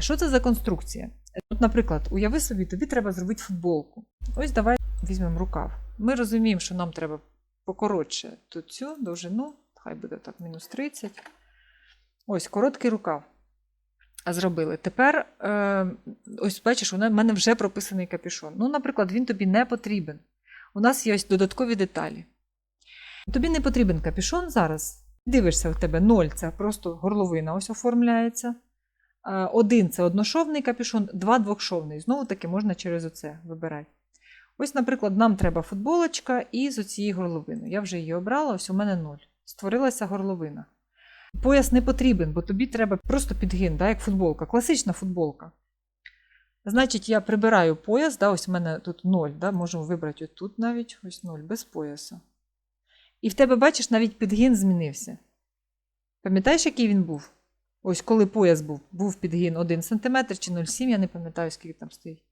Що це за конструкція? От, наприклад, уяви собі, тобі треба зробити футболку. Ось давай візьмемо рукав. Ми розуміємо, що нам треба покоротше тут цю довжину, хай буде так, мінус 30. Ось короткий рукав. А зробили. Тепер, е, ось бачиш, у мене вже прописаний капюшон. Ну, наприклад, він тобі не потрібен. У нас є ось додаткові деталі. Тобі не потрібен капюшон зараз. Дивишся, у тебе 0 це просто горловина ось оформляється. Е, Один це одношовний капюшон, два двохшовний. Знову таки можна через оце вибирати. Ось, наприклад, нам треба футболочка із оцієї горловини. Я вже її обрала, ось у мене 0. Створилася горловина. Пояс не потрібен, бо тобі треба просто підгин, да, як футболка, класична футболка. Значить, я прибираю пояс, да, ось у мене тут 0, да, можемо вибрати тут навіть ось 0, без пояса. І в тебе, бачиш, навіть підгін змінився. Пам'ятаєш, який він був? Ось коли пояс був, був підгін 1 см чи 0,7, я не пам'ятаю, скільки там стоїть.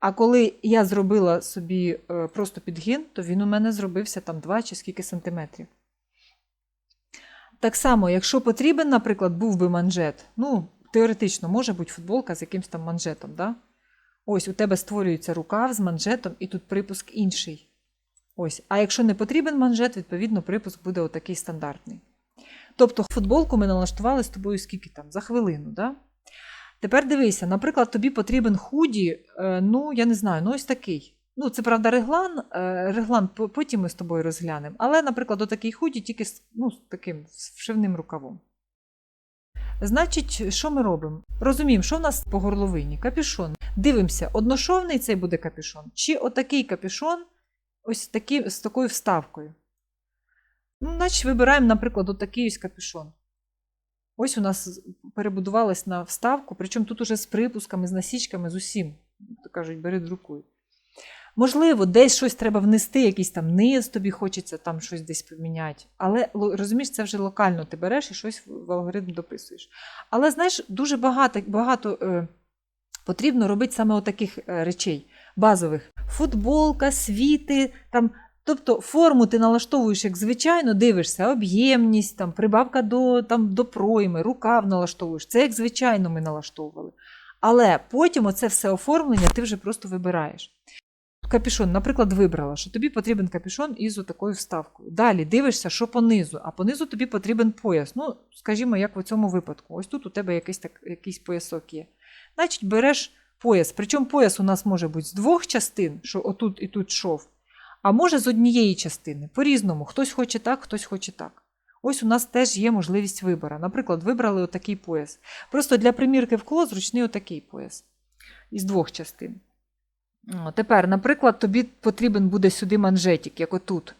А коли я зробила собі е, просто підгін, то він у мене зробився там 2 чи скільки сантиметрів. Так само, якщо потрібен, наприклад, був би манжет, ну, теоретично може бути футболка з якимось там манжетом. Да? Ось у тебе створюється рукав з манжетом, і тут припуск інший. Ось. А якщо не потрібен манжет, відповідно, припуск буде отакий стандартний. Тобто футболку ми налаштували з тобою скільки там? За хвилину. Да? Тепер дивися, наприклад, тобі потрібен худі, е, ну, я не знаю, ну ось такий. Ну, це правда реглан, е, реглан потім ми з тобою розглянемо. Але, наприклад, отакий худі тільки з, ну, таким вшивним рукавом. Значить, що ми робимо? Розуміємо, що в нас по горловині? Капюшон. Дивимося, одношовний цей буде капюшон, чи отакий капюшон ось такі, з такою вставкою. Ну, значить, вибираємо, наприклад, отакий ось капюшон. Ось у нас перебудувалась на вставку, причому тут уже з припусками, з насічками, з усім. Кажуть, бери друкуй. Можливо, десь щось треба внести, якийсь там низ, тобі хочеться там щось десь поміняти. Але розумієш, це вже локально ти береш і щось в в алгоритм дописуєш. Але знаєш, дуже багато, багато е, потрібно робити саме отаких е, речей базових: футболка, світи, там. Тобто форму ти налаштовуєш, як звичайно, дивишся, об'ємність, там, прибавка до, там, до пройми, рукав налаштовуєш. Це як звичайно ми налаштовували. Але потім оце все оформлення ти вже просто вибираєш. Капюшон, наприклад, вибрала, що тобі потрібен капюшон із такою вставкою. Далі дивишся, що понизу, а понизу тобі потрібен пояс. Ну, скажімо, як в цьому випадку. Ось тут у тебе якийсь, так, якийсь поясок є. Значить, береш пояс. Причому пояс у нас може бути з двох частин, що отут і тут шов, а може з однієї частини. По-різному. Хтось хоче так, хтось хоче так. Ось у нас теж є можливість вибору. Наприклад, вибрали отакий пояс. Просто для примірки в кло зручний отакий пояс із двох частин. Тепер, наприклад, тобі потрібен буде сюди манжетик, як отут.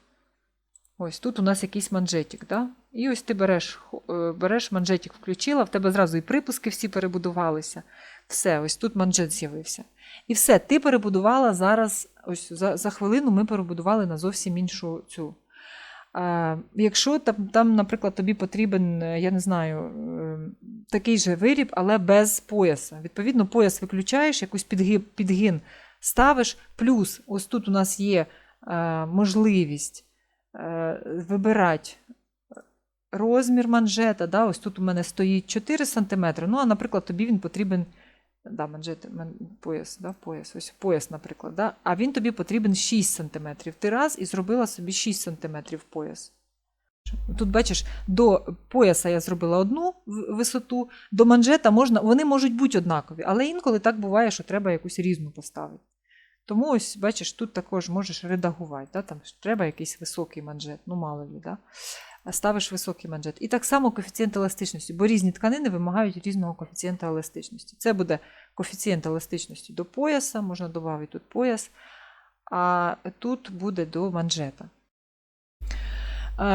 Ось тут у нас якийсь манжетик. Да? І ось ти береш, е, береш манжетик, включила, в тебе зразу і припуски всі перебудувалися. Все, ось тут манжет з'явився. І все, ти перебудувала зараз, ось за, за хвилину ми перебудували на зовсім іншу цю. Е, якщо там, там, наприклад, тобі потрібен, е, я не знаю, е, такий же виріб, але без пояса. Відповідно, пояс виключаєш, якусь підгиб, підгин ставиш. Плюс, ось тут у нас є е, можливість е, вибирати розмір манжета. Да? Ось тут у мене стоїть 4 см. Ну, а, наприклад, тобі він потрібен. Да, манжет, ман, пояс, да, пояс, ось пояс, наприклад. Да? А він тобі потрібен 6 см. Ти раз і зробила собі 6 см пояс. Тут, бачиш, до пояса я зробила одну висоту, до манжета можна, вони можуть бути однакові, але інколи так буває, що треба якусь різну поставити. Тому ось, бачиш, тут також можеш редагувати. Да? Там треба якийсь високий манжет, ну мало ли, да? Ставиш високий манжет. І так само коефіцієнт еластичності, бо різні тканини вимагають різного коефіцієнта еластичності. Це буде коефіцієнт еластичності до пояса, можна додати тут пояс, а тут буде до манжета.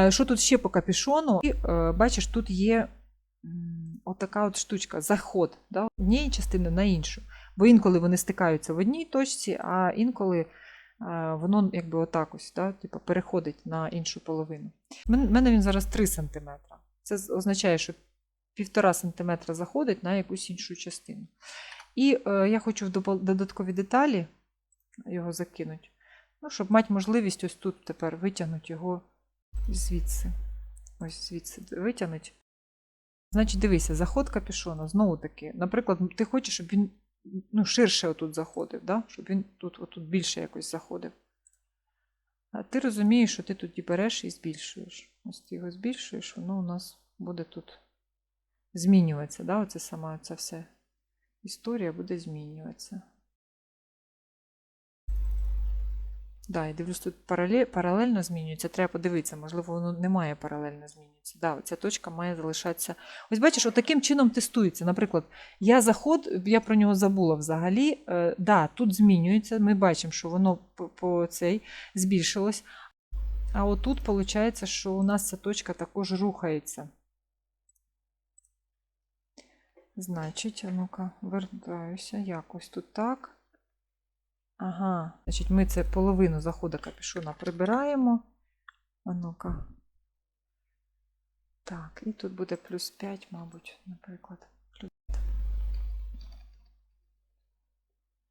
Що тут ще по капюшону? І, е, бачиш, тут є отака от штучка, заход да? однієї частини на іншу. Бо інколи вони стикаються в одній точці, а інколи е, воно якби отак ось, да? типу, переходить на іншу половину. У мене- він зараз 3 см. Це означає, що 1,5 см заходить на якусь іншу частину. І е, я хочу в додаткові деталі його закинути, ну, щоб мати можливість ось тут тепер витягнути його звідси. Ось звідси витягнути. Значить, дивися, заход капюшона, знову таки. Наприклад, ти хочеш, щоб він ну, ширше отут заходив, да? щоб він тут, отут більше якось заходив. А ти розумієш, що ти тоді береш і збільшуєш. Ось ти його збільшуєш, воно у нас буде тут змінюватися. Да? Оце сама ця вся історія буде змінюватися. Да, я дивлюсь, тут парале- паралельно змінюється. Треба подивитися, можливо, воно не має паралельно змінюватися. Да, ця точка має залишатися. Ось бачиш, от чином тестується. Наприклад, я заход, я про нього забула взагалі. Е, да, тут змінюється. Ми бачимо, що воно по, цей збільшилось. А отут виходить, що у нас ця точка також рухається. Значить, ну-ка, вертаюся якось тут так. Ага, значить, ми це половину заходу капюшона прибираємо. А ну-ка. Так, і тут буде плюс 5, мабуть, наприклад.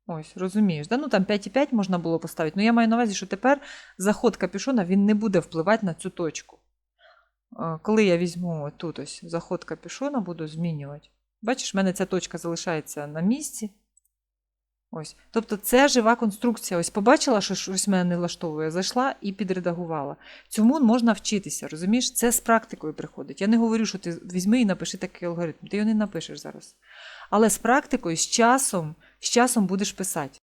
Ось, розумієш, да? ну там 5,5 можна було поставити. Ну я маю на увазі, що тепер заход капюшона він не буде впливати на цю точку. Е, Коли я візьму тут ось заход капюшона, буду змінювати. Бачиш, в мене ця точка залишається на місці. Ось. Тобто це жива конструкція. Ось побачила, що щось мене не влаштовує, зайшла і підредагувала. Цьому можна вчитися, розумієш? Це з практикою приходить. Я не говорю, що ти візьми і напиши такий алгоритм. Ти його не напишеш зараз. Але з практикою, з часом, з часом будеш писати.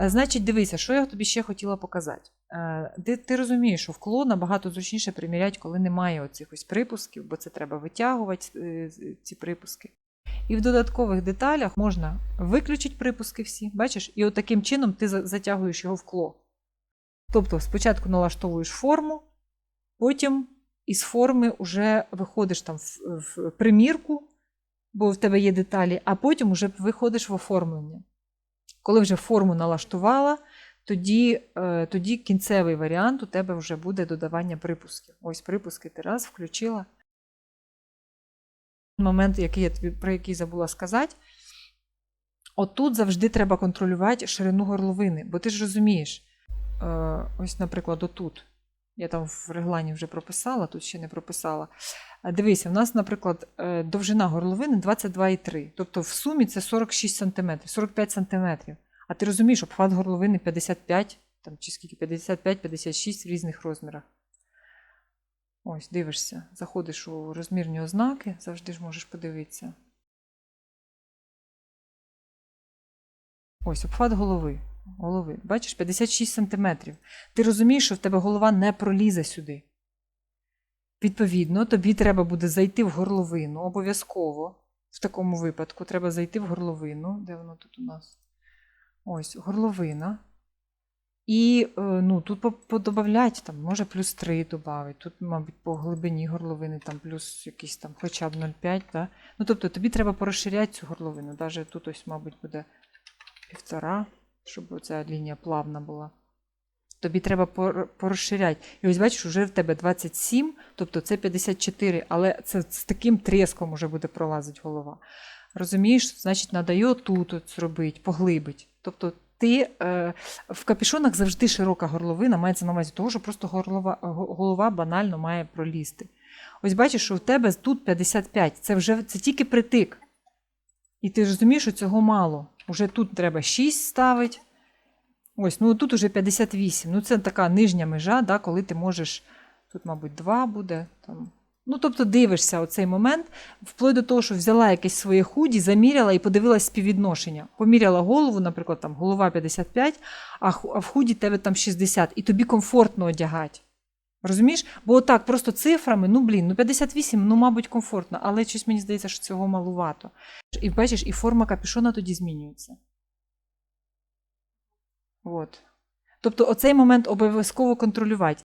Е, Значить, дивися, що я тобі ще хотіла показати. Е, Ти, ти розумієш, що вкло набагато зручніше приміряти, коли немає оцих припусків, бо це треба витягувати е, ці припуски. І в додаткових деталях можна виключити припуски всі, бачиш, і от таким чином ти затягуєш його в кло. Тобто спочатку налаштовуєш форму, потім із форми вже виходиш там в, примірку, бо в тебе є деталі, а потім вже виходиш в оформлення. Коли вже форму налаштувала, тоді, е, тоді кінцевий варіант у тебе вже буде додавання припусків. Ось припуски ти раз включила. Момент, який я тобі, про який забула сказати. Отут завжди треба контролювати ширину горловини, бо ти ж розумієш, е, ось, наприклад, отут. Я там в реглані вже прописала, тут ще не прописала. Дивися, в нас, наприклад, е, довжина горловини 22,3. Тобто в сумі це 46 см, 45 см. А ти розумієш, обхват горловини 55, там, чи скільки 55-56 в різних розмірах. Ось, дивишся, заходиш у розмірні ознаки, завжди ж можеш подивитися. Ось, обхват голови. голови. Бачиш, 56 см. Ти розумієш, що в тебе голова не пролізе сюди. Відповідно, тобі треба буде зайти в горловину обов'язково. В такому випадку треба зайти в горловину. Де воно тут у нас? Ось, горловина. І е, ну, тут по- подобавлять, там, може плюс 3 додати. Тут, мабуть, по глибині горловини там плюс якийсь там хоча б 0,5. Да? Ну, тобто тобі треба порозширяти цю горловину. Навіть тут ось, мабуть, буде півтора, щоб ця лінія плавна була. Тобі треба пор- порозширяти. І ось бачиш, вже в тебе 27, тобто це 54, але це з таким треском вже буде пролазити голова. Розумієш, значить, і отут от зробити, поглибить. Тобто ти е, в капюшонах завжди широка горловина, мається на увазі того, що просто горлова, голова банально має пролізти. Ось бачиш, що у тебе тут 55, це вже це тільки притик. І ти розумієш, що цього мало. Уже тут треба 6 ставити. Ось, ну тут уже 58. Ну, це така нижня межа, да, коли ти можеш. Тут, мабуть, 2 буде. Там. Ну, тобто дивишся оцей момент, вплоть до того, що взяла якесь своє худі, заміряла і подивилась співвідношення. Поміряла голову, наприклад, там голова 55, а в худі тебе там 60, і тобі комфортно одягати. Розумієш? Бо отак, просто цифрами, ну блін, ну 58, ну, мабуть, комфортно, але щось мені здається, що цього малувато. І бачиш, і форма капюшона тоді змінюється. От. Тобто, оцей момент обов'язково контролювати.